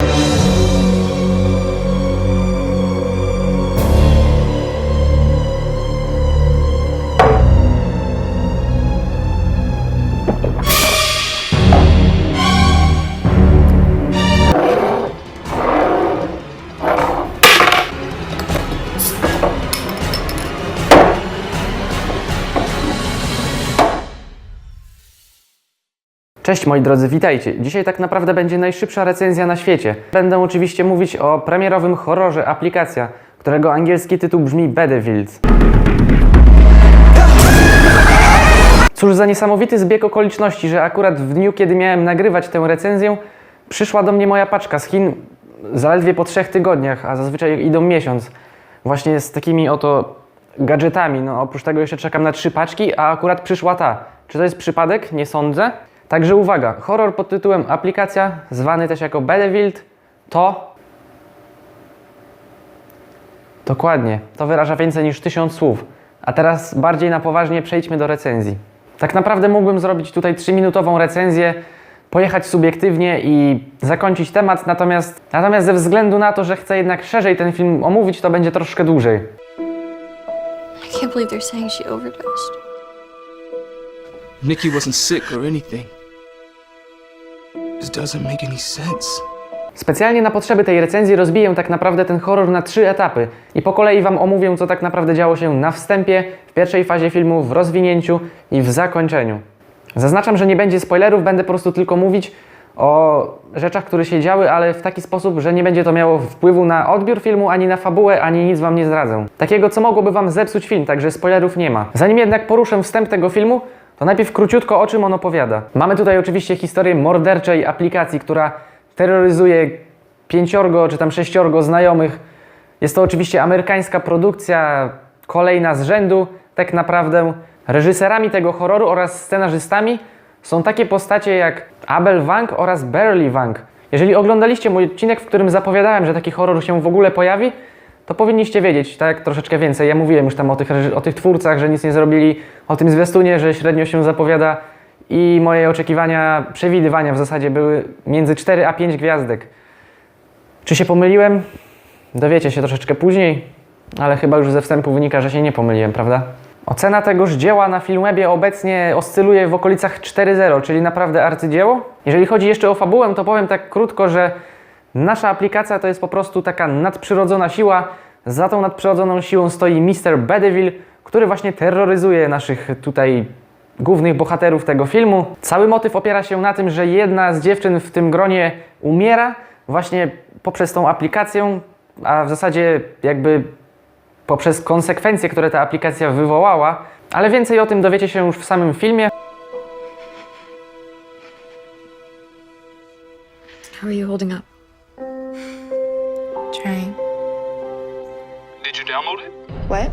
Música Cześć moi drodzy, witajcie. Dzisiaj tak naprawdę będzie najszybsza recenzja na świecie. Będę oczywiście mówić o premierowym horrorze Aplikacja, którego angielski tytuł brzmi Battlefield. Cóż za niesamowity zbieg okoliczności, że akurat w dniu, kiedy miałem nagrywać tę recenzję, przyszła do mnie moja paczka z Chin zaledwie po trzech tygodniach, a zazwyczaj idą miesiąc. Właśnie z takimi oto gadżetami. No, oprócz tego jeszcze czekam na trzy paczki, a akurat przyszła ta. Czy to jest przypadek? Nie sądzę. Także uwaga, horror pod tytułem Aplikacja, zwany też jako Battlefield, to... Dokładnie, to wyraża więcej niż tysiąc słów. A teraz bardziej na poważnie przejdźmy do recenzji. Tak naprawdę mógłbym zrobić tutaj 3-minutową recenzję, pojechać subiektywnie i zakończyć temat, natomiast, natomiast ze względu na to, że chcę jednak szerzej ten film omówić, to będzie troszkę dłużej. I can't believe they're saying she overdosed. Nikki wasn't sick or anything. This doesn't make any sense. Specjalnie na potrzeby tej recenzji rozbiję tak naprawdę ten horror na trzy etapy i po kolei Wam omówię, co tak naprawdę działo się na wstępie, w pierwszej fazie filmu, w rozwinięciu i w zakończeniu. Zaznaczam, że nie będzie spoilerów, będę po prostu tylko mówić o rzeczach, które się działy, ale w taki sposób, że nie będzie to miało wpływu na odbiór filmu, ani na fabułę, ani nic Wam nie zdradzę. Takiego, co mogłoby Wam zepsuć film, także spoilerów nie ma. Zanim jednak poruszę wstęp tego filmu, to najpierw króciutko o czym on opowiada. Mamy tutaj oczywiście historię morderczej aplikacji, która terroryzuje pięciorgo czy tam sześciorgo znajomych. Jest to oczywiście amerykańska produkcja, kolejna z rzędu, tak naprawdę. Reżyserami tego horroru oraz scenarzystami są takie postacie jak Abel Wang oraz Barely Wang. Jeżeli oglądaliście mój odcinek, w którym zapowiadałem, że taki horror się w ogóle pojawi, to powinniście wiedzieć, tak troszeczkę więcej. Ja mówiłem już tam o tych, o tych twórcach, że nic nie zrobili, o tym zwiastunie, że średnio się zapowiada i moje oczekiwania, przewidywania w zasadzie były między 4 a 5 gwiazdek. Czy się pomyliłem? Dowiecie się troszeczkę później, ale chyba już ze wstępu wynika, że się nie pomyliłem, prawda? Ocena tegoż dzieła na Filmwebie obecnie oscyluje w okolicach 4.0, czyli naprawdę arcydzieło. Jeżeli chodzi jeszcze o fabułę, to powiem tak krótko, że nasza aplikacja to jest po prostu taka nadprzyrodzona siła. Za tą nadprzyrodzoną siłą stoi Mr. Bedeville, który właśnie terroryzuje naszych tutaj głównych bohaterów tego filmu. Cały motyw opiera się na tym, że jedna z dziewczyn w tym gronie umiera właśnie poprzez tą aplikację, a w zasadzie jakby poprzez konsekwencje, które ta aplikacja wywołała. Ale więcej o tym dowiecie się już w samym filmie. How are you holding up? Download it? What?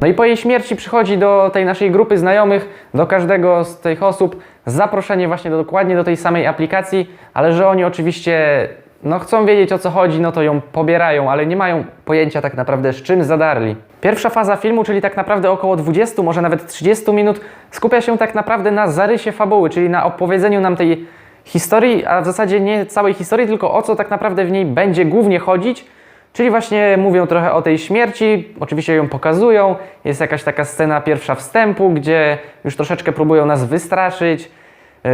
No i po jej śmierci przychodzi do tej naszej grupy znajomych, do każdego z tych osób zaproszenie właśnie do, dokładnie do tej samej aplikacji, ale że oni oczywiście no chcą wiedzieć o co chodzi, no to ją pobierają, ale nie mają pojęcia tak naprawdę z czym zadarli. Pierwsza faza filmu, czyli tak naprawdę około 20, może nawet 30 minut, skupia się tak naprawdę na zarysie fabuły, czyli na opowiedzeniu nam tej historii, a w zasadzie nie całej historii, tylko o co tak naprawdę w niej będzie głównie chodzić. Czyli właśnie mówią trochę o tej śmierci, oczywiście ją pokazują. Jest jakaś taka scena pierwsza wstępu, gdzie już troszeczkę próbują nas wystraszyć. Yy,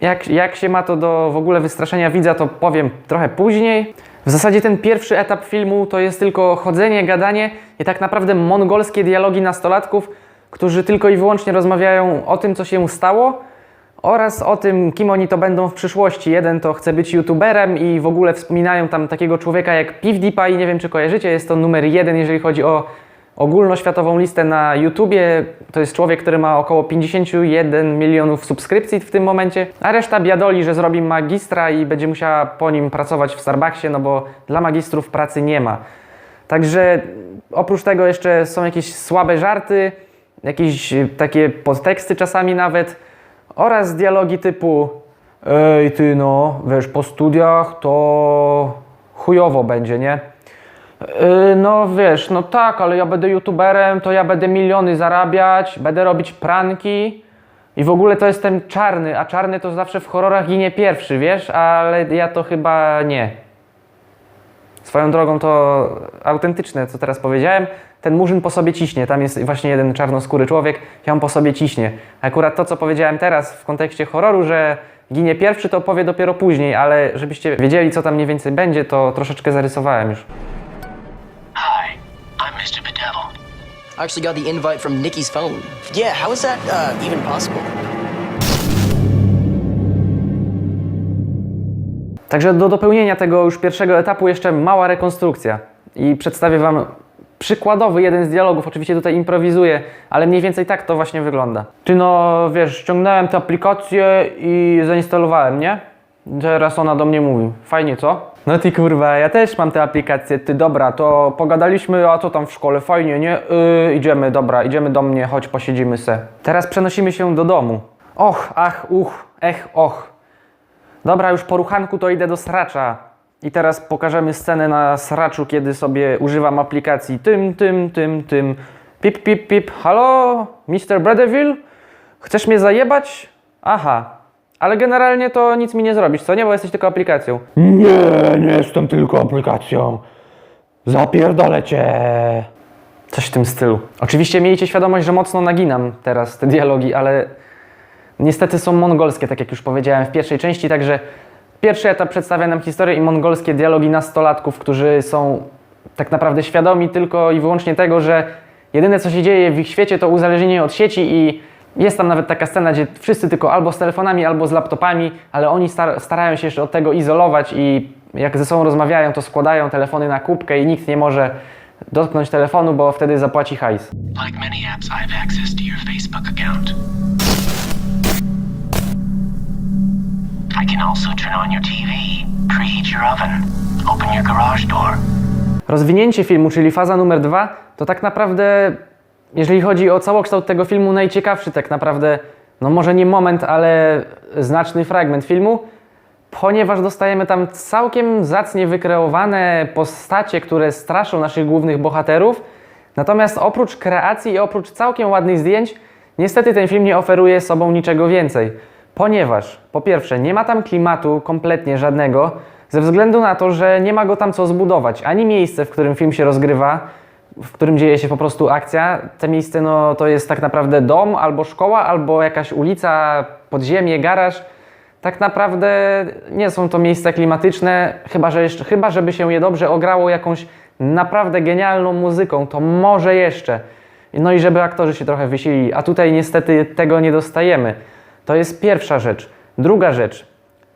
Jak, jak się ma to do w ogóle wystraszenia widza, to powiem trochę później. W zasadzie ten pierwszy etap filmu to jest tylko chodzenie, gadanie i tak naprawdę mongolskie dialogi nastolatków, którzy tylko i wyłącznie rozmawiają o tym, co się stało oraz o tym, kim oni to będą w przyszłości. Jeden to chce być youtuberem i w ogóle wspominają tam takiego człowieka jak PewDiePie, nie wiem czy kojarzycie, jest to numer jeden, jeżeli chodzi o ogólnoświatową listę na YouTubie. To jest człowiek, który ma około 51 milionów subskrypcji w tym momencie, a reszta biadoli, że zrobi magistra i będzie musiała po nim pracować w Starbucksie, no bo dla magistrów pracy nie ma. Także oprócz tego jeszcze są jakieś słabe żarty, jakieś e, takie podteksty czasami nawet oraz dialogi typu Ej ty no, wiesz, po studiach to chujowo będzie, nie? Yy, no wiesz, no tak, ale ja będę youtuberem, to ja będę miliony zarabiać, będę robić pranki i w ogóle to jestem czarny, a czarny to zawsze w horrorach ginie pierwszy, wiesz? Ale ja to chyba nie. Swoją drogą to autentyczne, co teraz powiedziałem. Ten murzyn po sobie ciśnie. Tam jest właśnie jeden czarnoskóry człowiek i on po sobie ciśnie. Akurat to, co powiedziałem teraz w kontekście horroru, że ginie pierwszy, to powie dopiero później, ale żebyście wiedzieli, co tam mniej więcej będzie, to troszeczkę zarysowałem już. Hi, I'm Mr. Bedevil. I actually got the invite from Nikki's phone. Yeah, how is that uh, even possible? Także do dopełnienia tego już pierwszego etapu jeszcze mała rekonstrukcja. I przedstawię Wam przykładowy jeden z dialogów. Oczywiście tutaj improwizuję, ale mniej więcej tak to właśnie wygląda. Ty no, wiesz, ściągnąłem tę aplikację i zainstalowałem, nie? Teraz ona do mnie mówi. Fajnie, co? No ty kurwa, ja też mam tę aplikację. Ty dobra, to pogadaliśmy, a co tam w szkole? Fajnie, nie? Yy, idziemy, dobra, idziemy do mnie, chodź posiedzimy se. Teraz przenosimy się do domu. Och, ach, uch, ech, och. Dobra, już po ruchanku to idę do sracza. I teraz pokażemy scenę na sraczu, kiedy sobie używam aplikacji tym, tym, tym, tym. Pip, pip, pip. Halo, Mr. Bradeville? Chcesz mnie zajebać? Aha. Ale generalnie to nic mi nie zrobisz, co nie? Bo jesteś tylko aplikacją. Nie, nie jestem tylko aplikacją. Zapierdolę cię. Coś w tym stylu. Oczywiście miejcie świadomość, że mocno naginam teraz te dialogi, ale niestety są mongolskie, tak jak już powiedziałem w pierwszej części, także pierwszy etap przedstawia nam historię i mongolskie dialogi nastolatków, którzy są tak naprawdę świadomi tylko i wyłącznie tego, że jedyne co się dzieje w ich świecie to uzależnienie od sieci i jest tam nawet taka scena, gdzie wszyscy tylko albo z telefonami, albo z laptopami, ale oni star- starają się jeszcze od tego izolować i jak ze sobą rozmawiają, to składają telefony na kubkę i nikt nie może dotknąć telefonu, bo wtedy zapłaci hajs. Like many apps, access to your Facebook account. I can also turn on your TV, preheat your oven, open your garage door. Rozwinięcie filmu, czyli faza numer dwa, to tak naprawdę, jeżeli chodzi o całokształt tego filmu, najciekawszy tak naprawdę, no może nie moment, ale znaczny fragment filmu, ponieważ dostajemy tam całkiem zacnie wykreowane postacie, które straszą naszych głównych bohaterów. Natomiast oprócz kreacji i oprócz całkiem ładnych zdjęć, niestety ten film nie oferuje sobą niczego więcej. Ponieważ po pierwsze nie ma tam klimatu kompletnie żadnego, ze względu na to, że nie ma go tam co zbudować. Ani miejsce, w którym film się rozgrywa, w którym dzieje się po prostu akcja. Te miejsce no, to jest tak naprawdę dom, albo szkoła, albo jakaś ulica, podziemie, garaż. Tak naprawdę nie są to miejsca klimatyczne, chyba, że jeszcze, chyba żeby się je dobrze ograło jakąś naprawdę genialną muzyką, to może jeszcze. No i żeby aktorzy się trochę wysilili, a tutaj niestety tego nie dostajemy. To jest pierwsza rzecz. Druga rzecz.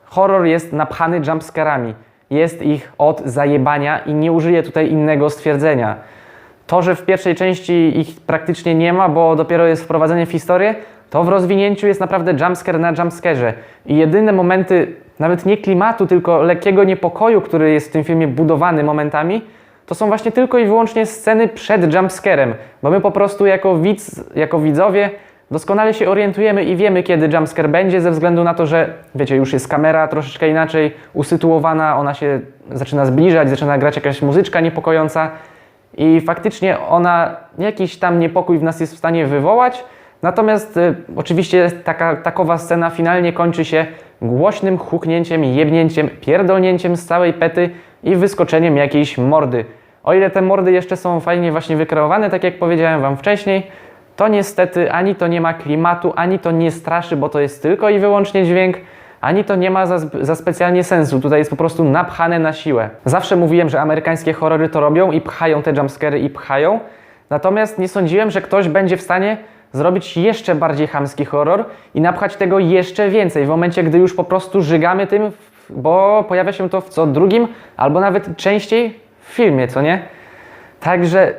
Horror jest napchany jumpscarami. Jest ich od zajebania i nie użyję tutaj innego stwierdzenia. To, że w pierwszej części ich praktycznie nie ma, bo dopiero jest wprowadzenie w historię, to w rozwinięciu jest naprawdę jumpscare na jumpscarze. I jedyne momenty, nawet nie klimatu, tylko lekkiego niepokoju, który jest w tym filmie budowany momentami, to są właśnie tylko i wyłącznie sceny przed jumpscarem, bo my po prostu jako widz, jako widzowie doskonale się orientujemy i wiemy, kiedy jumpscare będzie, ze względu na to, że wiecie, już jest kamera troszeczkę inaczej usytuowana, ona się zaczyna zbliżać, zaczyna grać jakaś muzyczka niepokojąca i faktycznie ona jakiś tam niepokój w nas jest w stanie wywołać. Natomiast y, oczywiście taka, takowa scena finalnie kończy się głośnym huknięciem, jebnięciem, pierdolnięciem z całej pety i wyskoczeniem jakiejś mordy. O ile te mordy jeszcze są fajnie właśnie wykreowane, tak jak powiedziałem Wam wcześniej, to niestety ani to nie ma klimatu, ani to nie straszy, bo to jest tylko i wyłącznie dźwięk, ani to nie ma za, za specjalnie sensu. Tutaj jest po prostu napchane na siłę. Zawsze mówiłem, że amerykańskie horrory to robią i pchają te jumpscary i pchają. Natomiast nie sądziłem, że ktoś będzie w stanie zrobić jeszcze bardziej chamski horror i napchać tego jeszcze więcej w momencie, gdy już po prostu żygamy tym, bo pojawia się to w co drugim albo nawet częściej w filmie, co nie? Także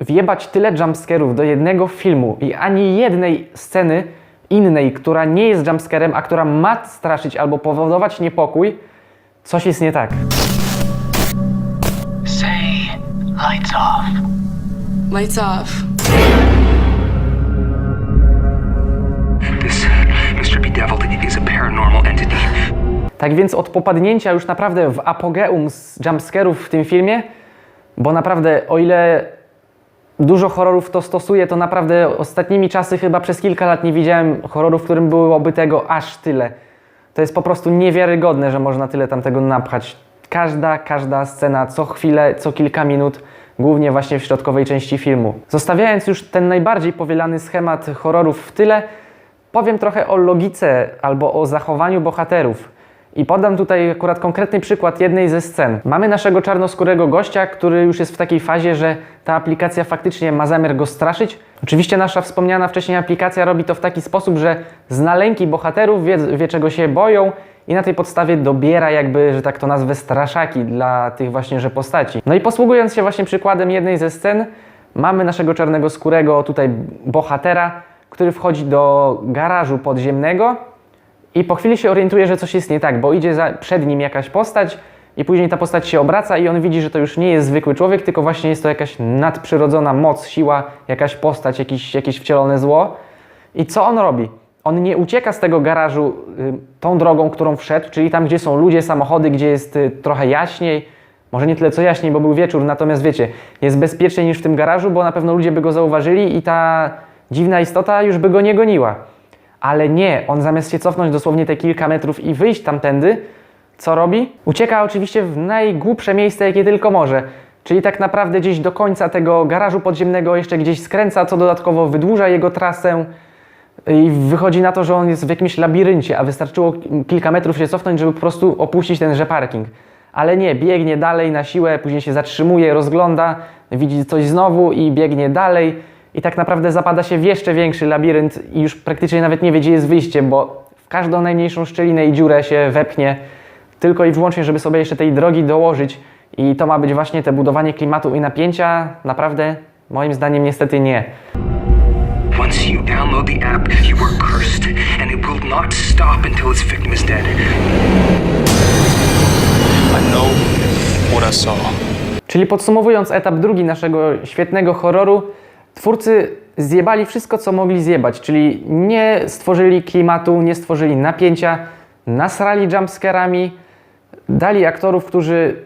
wjebać tyle jumpscarów do jednego filmu i ani jednej sceny innej, która nie jest jumpscarem, a która ma straszyć albo powodować niepokój, coś jest nie tak. Say, lights off. Lights off. This Mr. Bedeviled is a paranormal entity. Tak więc od popadnięcia już naprawdę w apogeum z jumpscarów w tym filmie, bo naprawdę o ile dużo horrorów to stosuje, to naprawdę ostatnimi czasy chyba przez kilka lat nie widziałem horroru, w którym byłoby tego aż tyle. To jest po prostu niewiarygodne, że można tyle tam tego napchać. każda, każda scena, co chwilę, co kilka minut, głównie właśnie w środkowej części filmu. Zostawiając już ten najbardziej powielany schemat horrorów w tyle, powiem trochę o logice albo o zachowaniu bohaterów. I podam tutaj akurat konkretny przykład jednej ze scen. Mamy naszego czarnoskórego gościa, który już jest w takiej fazie, że ta aplikacja faktycznie ma zamiar go straszyć. Oczywiście nasza wspomniana wcześniej aplikacja robi to w taki sposób, że zna lęki bohaterów, wie, wie czego się boją i na tej podstawie dobiera jakby, że tak to nazwę, straszaki dla tych właśnie, że postaci. No i posługując się właśnie przykładem jednej ze scen, mamy naszego czarnego skórego tutaj bohatera, który wchodzi do garażu podziemnego i po chwili się orientuje, że coś jest nie tak, bo idzie za, przed nim jakaś postać i później ta postać się obraca i on widzi, że to już nie jest zwykły człowiek, tylko właśnie jest to jakaś nadprzyrodzona moc, siła, jakaś postać, jakiś, jakieś wcielone zło. I co on robi? On nie ucieka z tego garażu y, tą drogą, którą wszedł, czyli tam, gdzie są ludzie, samochody, gdzie jest y, trochę jaśniej. Może nie tyle co jaśniej, bo był wieczór, natomiast wiecie, jest bezpieczniej niż w tym garażu, bo na pewno ludzie by go zauważyli i ta dziwna istota już by go nie goniła. Ale nie, on zamiast się cofnąć dosłownie te kilka metrów i wyjść tamtędy, co robi? Ucieka oczywiście w najgłupsze miejsce, jakie tylko może. Czyli tak naprawdę gdzieś do końca tego garażu podziemnego jeszcze gdzieś skręca, co dodatkowo wydłuża jego trasę. I wychodzi na to, że on jest w jakimś labiryncie, a wystarczyło kilka metrów się cofnąć, żeby po prostu opuścić tenże parking. Ale nie, biegnie dalej na siłę, później się zatrzymuje, rozgląda, widzi coś znowu i biegnie dalej. I tak naprawdę zapada się w jeszcze większy labirynt i już praktycznie nawet nie wie, gdzie jest wyjście, bo w każdą najmniejszą szczelinę i dziurę się wepnie, tylko i wyłącznie, żeby sobie jeszcze tej drogi dołożyć. I to ma być właśnie te budowanie klimatu i napięcia. Naprawdę, moim zdaniem, niestety nie. Once you download the app, you are cursed, and it will not stop until its victim is dead. I know what I saw. Czyli podsumowując etap drugi naszego świetnego horroru, twórcy zjebali wszystko, co mogli zjebać, czyli nie stworzyli klimatu, nie stworzyli napięcia, nasrali jumpscarami, dali aktorów, którzy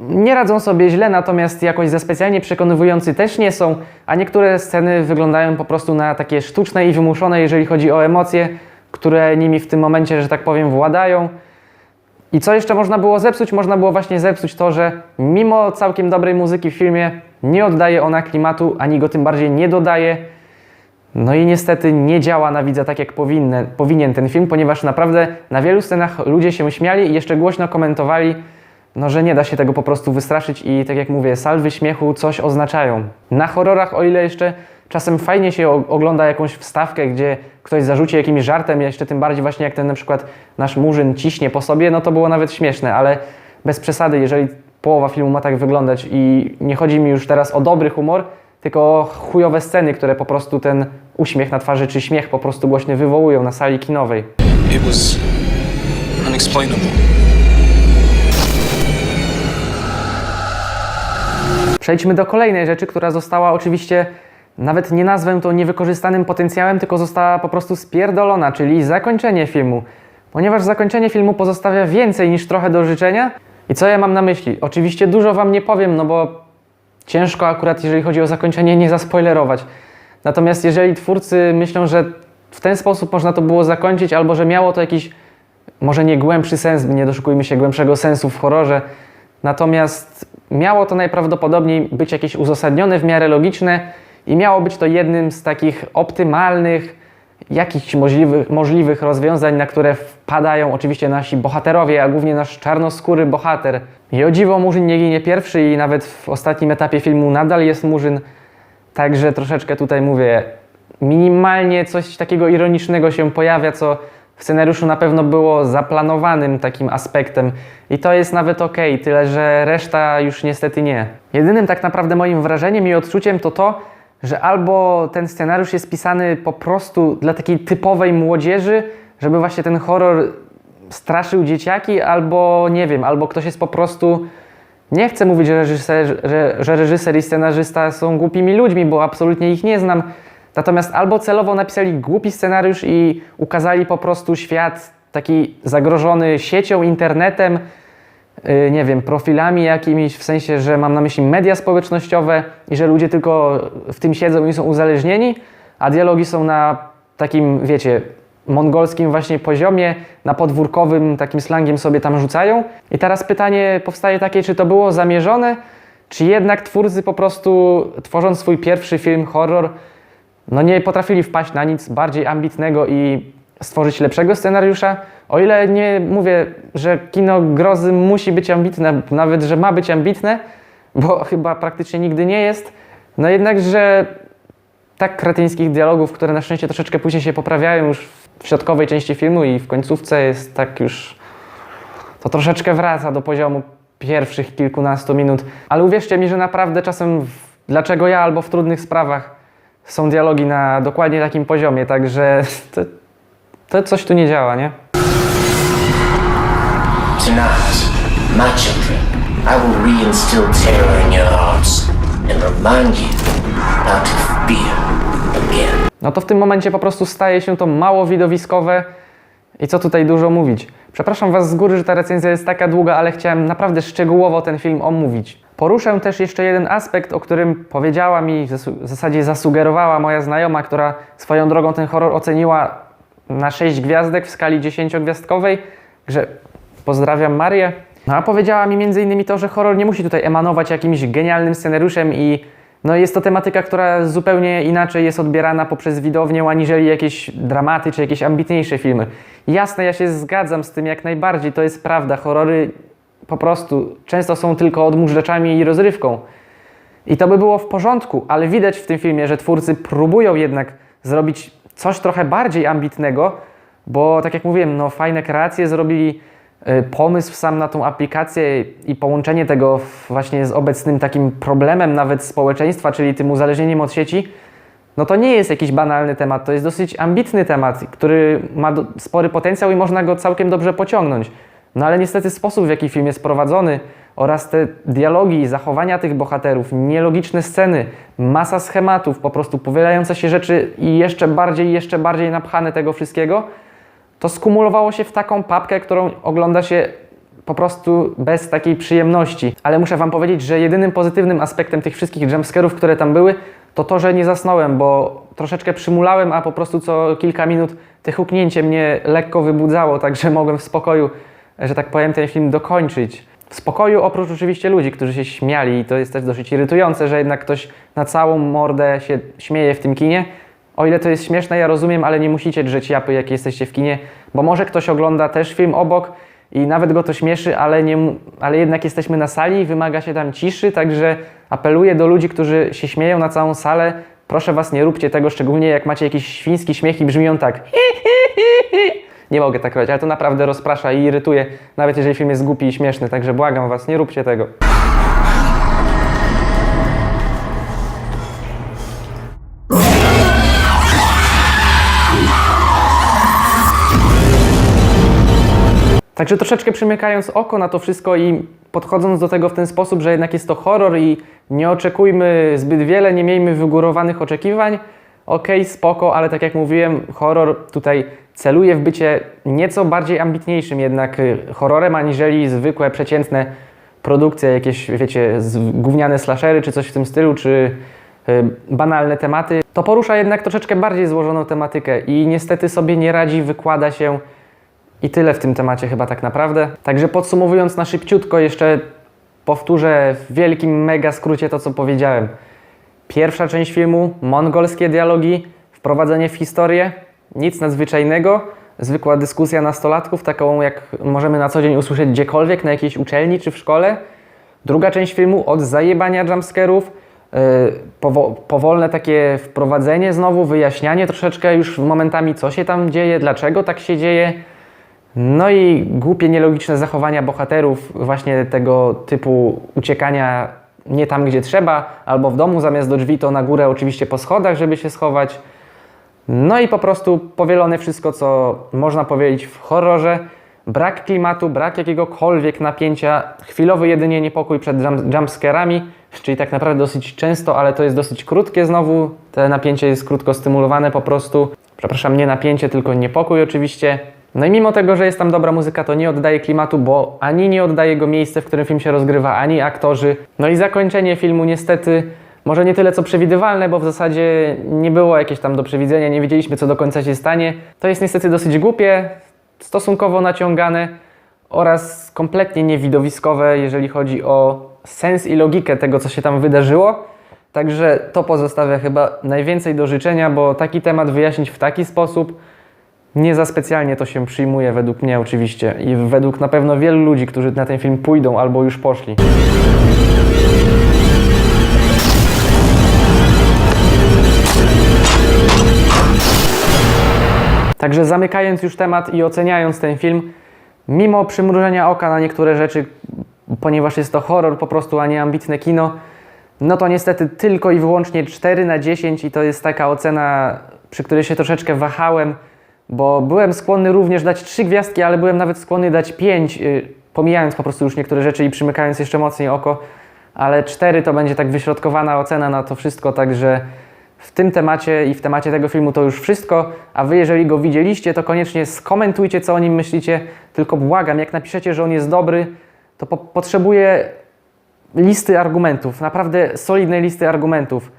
nie radzą sobie źle, natomiast jakoś za specjalnie przekonywujący też nie są, a niektóre sceny wyglądają po prostu na takie sztuczne i wymuszone, jeżeli chodzi o emocje, które nimi w tym momencie, że tak powiem, władają. I co jeszcze można było zepsuć? Można było właśnie zepsuć to, że mimo całkiem dobrej muzyki w filmie nie oddaje ona klimatu, ani go tym bardziej nie dodaje. No i niestety nie działa na widza tak, jak powinny, powinien ten film, ponieważ naprawdę na wielu scenach ludzie się śmiali i jeszcze głośno komentowali, no, że nie da się tego po prostu wystraszyć i tak jak mówię, salwy śmiechu coś oznaczają. Na horrorach, o ile jeszcze czasem fajnie się ogląda jakąś wstawkę, gdzie ktoś zarzuci jakimś żartem, jeszcze tym bardziej właśnie jak ten na przykład nasz murzyn ciśnie po sobie, no to było nawet śmieszne, ale bez przesady, jeżeli połowa filmu ma tak wyglądać i nie chodzi mi już teraz o dobry humor, tylko o chujowe sceny, które po prostu ten uśmiech na twarzy czy śmiech po prostu głośny wywołują na sali kinowej. It was unexplainable. Przejdźmy do kolejnej rzeczy, która została oczywiście, nawet nie nazwę to niewykorzystanym potencjałem, tylko została po prostu spierdolona, czyli zakończenie filmu. Ponieważ zakończenie filmu pozostawia więcej niż trochę do życzenia. I co ja mam na myśli? Oczywiście dużo Wam nie powiem, no bo ciężko akurat, jeżeli chodzi o zakończenie, nie zaspoilerować. Natomiast jeżeli twórcy myślą, że w ten sposób można to było zakończyć, albo że miało to jakiś może nie głębszy sens, nie doszukujmy się głębszego sensu w horrorze, natomiast miało to najprawdopodobniej być jakieś uzasadnione, w miarę logiczne i miało być to jednym z takich optymalnych, jakichś możliwych, możliwych rozwiązań, na które wpadają oczywiście nasi bohaterowie, a głównie nasz czarnoskóry bohater. I o dziwo Murzyn nie ginie pierwszy i nawet w ostatnim etapie filmu nadal jest Murzyn, także troszeczkę tutaj mówię, minimalnie coś takiego ironicznego się pojawia, co w scenariuszu na pewno było zaplanowanym takim aspektem i to jest nawet ok, tyle że reszta już niestety nie. Jedynym tak naprawdę moim wrażeniem i odczuciem to to, że albo ten scenariusz jest pisany po prostu dla takiej typowej młodzieży, żeby właśnie ten horror straszył dzieciaki, albo nie wiem, albo ktoś jest po prostu. Nie chcę mówić, że reżyser, że, że reżyser i scenarzysta są głupimi ludźmi, bo absolutnie ich nie znam. Natomiast albo celowo napisali głupi scenariusz i ukazali po prostu świat taki zagrożony siecią, internetem, nie wiem, profilami jakimiś, w sensie, że mam na myśli media społecznościowe i że ludzie tylko w tym siedzą i są uzależnieni, a dialogi są na takim, wiecie, mongolskim właśnie poziomie, na podwórkowym takim slangiem sobie tam rzucają. I teraz pytanie powstaje takie, czy to było zamierzone, czy jednak twórcy po prostu tworząc swój pierwszy film horror, no nie potrafili wpaść na nic bardziej ambitnego i stworzyć lepszego scenariusza. O ile nie mówię, że kino grozy musi być ambitne, nawet że ma być ambitne, bo chyba praktycznie nigdy nie jest, no jednak, że tak kretyńskich dialogów, które na szczęście troszeczkę później się poprawiają już w środkowej części filmu i w końcówce jest tak już to troszeczkę wraca do poziomu pierwszych kilkunastu minut. Ale uwierzcie mi, że naprawdę czasem w, dlaczego ja albo w trudnych sprawach są dialogi na dokładnie takim poziomie, także to, to coś tu nie działa, nie? Tonight, my children, I will reinstill terror in your hearts and remind you to fear again. no to w tym momencie po prostu staje się to mało widowiskowe i co tutaj dużo mówić. Przepraszam Was z góry, że ta recenzja jest taka długa, ale chciałem naprawdę szczegółowo ten film omówić. Poruszę też jeszcze jeden aspekt, o którym powiedziała mi, w zasadzie zasugerowała moja znajoma, która swoją drogą ten horror oceniła na 6 gwiazdek w skali 10-gwiazdkowej, że pozdrawiam Marię. No a powiedziała mi innymi to, że horror nie musi tutaj emanować jakimś genialnym scenariuszem i no jest to tematyka, która zupełnie inaczej jest odbierana poprzez widownię, aniżeli jakieś dramaty czy jakieś ambitniejsze filmy. Jasne, ja się zgadzam z tym jak najbardziej, to jest prawda. Horrory po prostu często są tylko odmóżdżaczami i rozrywką. I to by było w porządku, ale widać w tym filmie, że twórcy próbują jednak zrobić coś trochę bardziej ambitnego, bo tak jak mówiłem, no fajne kreacje zrobili, pomysł sam na tą aplikację i połączenie tego właśnie z obecnym takim problemem nawet społeczeństwa, czyli tym uzależnieniem od sieci, no to nie jest jakiś banalny temat, to jest dosyć ambitny temat, który ma spory potencjał i można go całkiem dobrze pociągnąć. No ale niestety sposób, w jaki film jest prowadzony oraz te dialogi i zachowania tych bohaterów, nielogiczne sceny, masa schematów, po prostu powielające się rzeczy i jeszcze bardziej, jeszcze bardziej napchane tego wszystkiego, to skumulowało się w taką papkę, którą ogląda się po prostu bez takiej przyjemności. Ale muszę Wam powiedzieć, że jedynym pozytywnym aspektem tych wszystkich jumpscarów, które tam były, to to, że nie zasnąłem, bo troszeczkę przymulałem, a po prostu co kilka minut te huknięcie mnie lekko wybudzało, także mogłem w spokoju, że tak powiem, ten film dokończyć. W spokoju, oprócz oczywiście ludzi, którzy się śmiali i to jest też dosyć irytujące, że jednak ktoś na całą mordę się śmieje w tym kinie. O ile to jest śmieszne, ja rozumiem, ale nie musicie drzeć japy, jak jesteście w kinie, bo może ktoś ogląda też film obok i nawet go to śmieszy, ale, nie, ale jednak jesteśmy na sali i wymaga się tam ciszy, także apeluję do ludzi, którzy się śmieją na całą salę, proszę Was, nie róbcie tego, szczególnie jak macie jakiś świński śmiech i brzmi on tak. Nie mogę tak robić, ale to naprawdę rozprasza i irytuje, nawet jeżeli film jest głupi i śmieszny, także błagam Was, nie róbcie tego. Także troszeczkę przymykając oko na to wszystko i podchodząc do tego w ten sposób, że jednak jest to horror i nie oczekujmy zbyt wiele, nie miejmy wygórowanych oczekiwań. Okej, spoko, ale tak jak mówiłem, horror tutaj celuje w bycie nieco bardziej ambitniejszym jednak y, horrorem, aniżeli zwykłe, przeciętne produkcje, jakieś, wiecie, gówniane slashery czy coś w tym stylu, czy y, banalne tematy. To porusza jednak troszeczkę bardziej złożoną tematykę i niestety sobie nie radzi, wykłada się i tyle w tym temacie chyba tak naprawdę. Także podsumowując na szybciutko, jeszcze powtórzę w wielkim mega skrócie to, co powiedziałem. Pierwsza część filmu, mongolskie dialogi, wprowadzenie w historię, nic nadzwyczajnego, zwykła dyskusja nastolatków, taką jak możemy na co dzień usłyszeć gdziekolwiek, na jakiejś uczelni czy w szkole. Druga część filmu, od zajebania jumpscarów, yy, powo- powolne takie wprowadzenie znowu, wyjaśnianie troszeczkę już momentami, co się tam dzieje, dlaczego tak się dzieje. No i głupie, nielogiczne zachowania bohaterów, właśnie tego typu uciekania nie tam, gdzie trzeba, albo w domu zamiast do drzwi, to na górę, oczywiście po schodach, żeby się schować. No i po prostu powielone wszystko, co można powiedzieć w horrorze. Brak klimatu, brak jakiegokolwiek napięcia, chwilowy jedynie niepokój przed jump- jumpscarami, czyli tak naprawdę dosyć często, ale to jest dosyć krótkie znowu. Te napięcie jest krótko stymulowane po prostu. Przepraszam, nie napięcie, tylko niepokój oczywiście. No i mimo tego, że jest tam dobra muzyka, to nie oddaje klimatu, bo ani nie oddaje go miejsce, w którym film się rozgrywa, ani aktorzy. No i zakończenie filmu niestety Może nie tyle co przewidywalne, bo w zasadzie nie było jakieś tam do przewidzenia, nie wiedzieliśmy co do końca się stanie. To jest niestety dosyć głupie, stosunkowo naciągane oraz kompletnie niewidowiskowe, jeżeli chodzi o sens i logikę tego, co się tam wydarzyło. Także to pozostawia chyba najwięcej do życzenia, bo taki temat wyjaśnić w taki sposób nie za specjalnie to się przyjmuje, według mnie oczywiście, i według na pewno wielu ludzi, którzy na ten film pójdą albo już poszli. Także zamykając już temat i oceniając ten film, mimo przymrużenia oka na niektóre rzeczy, ponieważ jest to horror po prostu, a nie ambitne kino, no to niestety tylko i wyłącznie 4 na 10 i to jest taka ocena, przy której się troszeczkę wahałem, bo byłem skłonny również dać 3 gwiazdki, ale byłem nawet skłonny dać 5, yy, pomijając po prostu już niektóre rzeczy i przymykając jeszcze mocniej oko, ale 4 to będzie tak wyśrodkowana ocena na to wszystko, także w tym temacie i w temacie tego filmu to już wszystko, a wy jeżeli go widzieliście, to koniecznie skomentujcie, co o nim myślicie, tylko błagam, jak napiszecie, że on jest dobry, to po potrzebuję listy argumentów, naprawdę solidnej listy argumentów.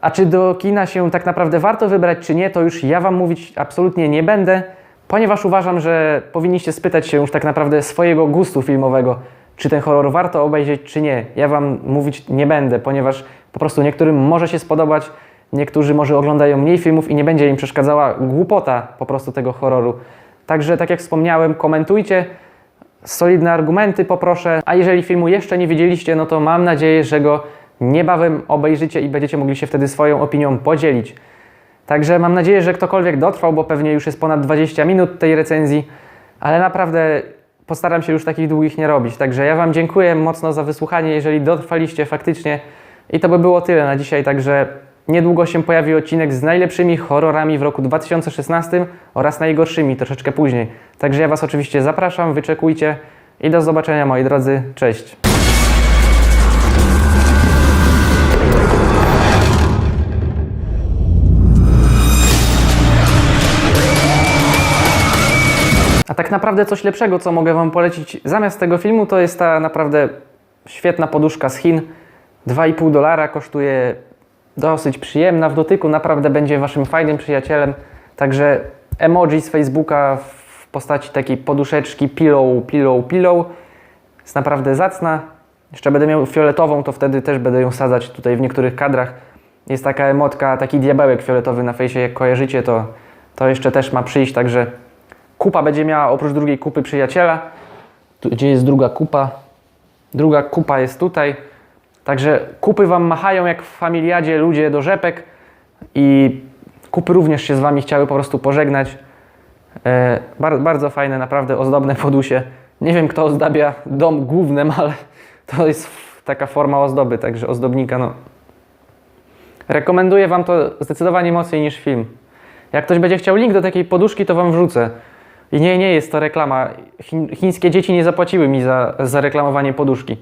A czy do kina się tak naprawdę warto wybrać, czy nie, to już ja Wam mówić absolutnie nie będę, ponieważ uważam, że powinniście spytać się już tak naprawdę swojego gustu filmowego, czy ten horror warto obejrzeć, czy nie. Ja Wam mówić nie będę, ponieważ po prostu niektórym może się spodobać, niektórzy może oglądają mniej filmów i nie będzie im przeszkadzała głupota po prostu tego horroru. Także, tak jak wspomniałem, komentujcie, solidne argumenty poproszę. A jeżeli filmu jeszcze nie widzieliście, no to mam nadzieję, że go niebawem obejrzycie i będziecie mogli się wtedy swoją opinią podzielić. Także mam nadzieję, że ktokolwiek dotrwał, bo pewnie już jest ponad 20 minut tej recenzji, ale naprawdę postaram się już takich długich nie robić. Także ja Wam dziękuję mocno za wysłuchanie, jeżeli dotrwaliście faktycznie. I to by było tyle na dzisiaj, także niedługo się pojawi odcinek z najlepszymi horrorami w roku 2016 oraz najgorszymi troszeczkę później. Także ja Was oczywiście zapraszam, wyczekujcie i do zobaczenia moi drodzy. Cześć! A tak naprawdę coś lepszego, co mogę Wam polecić zamiast tego filmu, to jest ta naprawdę świetna poduszka z Chin. 2,5 dolara kosztuje dosyć przyjemna w dotyku, naprawdę będzie Waszym fajnym przyjacielem. Także emoji z Facebooka w postaci takiej poduszeczki pillow, pillow, pillow jest naprawdę zacna. Jeszcze będę miał fioletową, to wtedy też będę ją sadzać tutaj w niektórych kadrach. Jest taka emotka, taki diabełek fioletowy na fejsie, jak kojarzycie, to, to jeszcze też ma przyjść, także kupa będzie miała oprócz drugiej kupy przyjaciela. Gdzie jest druga kupa? Druga kupa jest tutaj. Także kupy Wam machają jak w familiadzie ludzie do rzepek i kupy również się z Wami chciały po prostu pożegnać. E, bardzo, bardzo fajne, naprawdę ozdobne podusie. Nie wiem kto ozdabia dom głównym, ale to jest taka forma ozdoby, także ozdobnika no. Rekomenduję Wam to zdecydowanie mocniej niż film. Jak ktoś będzie chciał link do takiej poduszki, to Wam wrzucę. I nie, nie jest to reklama. Chińskie dzieci nie zapłaciły mi za, za reklamowanie poduszki.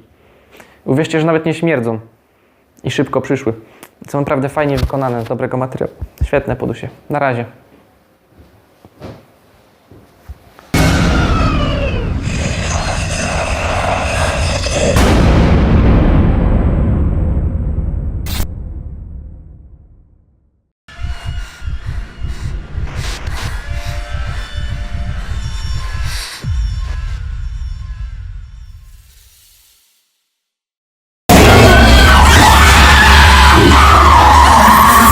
Uwierzcie, że nawet nie śmierdzą. I szybko przyszły. Są naprawdę fajnie wykonane, z dobrego materiału. Świetne podusie. Na razie.